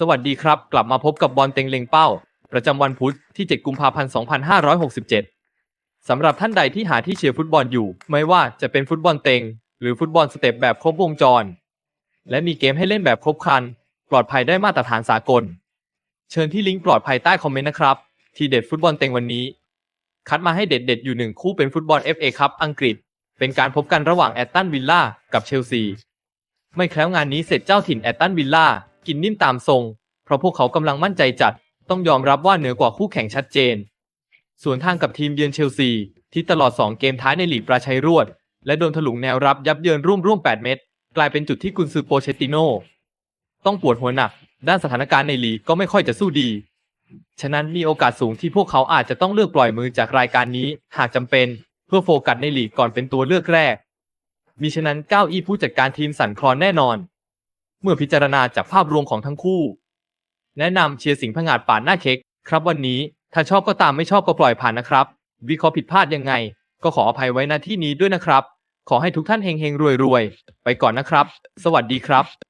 สวัสดีครับ กลับมาพบกับบอลเต็งเล็งเป้า ประจำวันพุธที่ 7 กุมภาพันธ์ 2567 สำหรับท่านใดที่หาที่เชียร์ฟุตบอลอยู่ ไม่ว่าจะเป็นฟุตบอลเต็ง หรือฟุตบอลสเต็ปแบบครบวงจร และมีเกมให้เล่นแบบครบครัน ปลอดภัยได้มาตรฐานสากล เชิญที่ลิงก์ปลอดภัยใต้คอมเมนต์นะครับ ทีเด็ดฟุตบอลเต็งวันนี้ คัดมาให้เด็ดๆอยู่หนึ่งคู่เป็นฟุตบอล FA คัพอังกฤษ เป็นการพบกันระหว่างแอตตันวิลล่ากับเชลซี ไม่แคล้วงานนี้เสร็จเจ้าถิ่นแอตตันวิลล่า กินนิ่มตามทรง เพราะพวกเขากำลังมั่นใจจัด ต้องยอมรับว่าเหนือกว่าคู่แข่งชัดเจน ส่วนทางกับทีมเยือนเชลซี ที่ตลอด 2 เกมท้ายในลีกประชัยรวด และโดนถลุงแนวรับยับเยินร่วมร่วม 8 เม็ดกลายเป็นจุดที่กุนซือโปเชตติโนต้องปวดหัวหนัก ด้านสถานการณ์ในลีกก็ไม่ค่อยจะสู้ดี ฉะนั้นมีโอกาสสูงที่พวกเขาอาจจะต้องเลือกปล่อยมือจากรายการนี้ หากจำเป็นเพื่อโฟกัสในลีกก่อนเป็นตัวเลือกแรก มิฉะนั้นก้าวอี้ผู้จัดการทีมสั่นคลอนแน่นอน เมื่อพิจารณาจากภาพรวมของทั้งคู่ แนะนำเชียร์สิงห์ผงาดป่านหน้าเค้กครับวันนี้ถ้าชอบก็ตามไม่ชอบก็ปล่อยผ่านนะครับ วิเคราะห์ผิดพลาดยังไง ก็ขออภัยไว้ณที่นี้ด้วยนะครับ ขอให้ทุกท่านเฮงๆรวยๆไปก่อนนะครับ สวัสดีครับ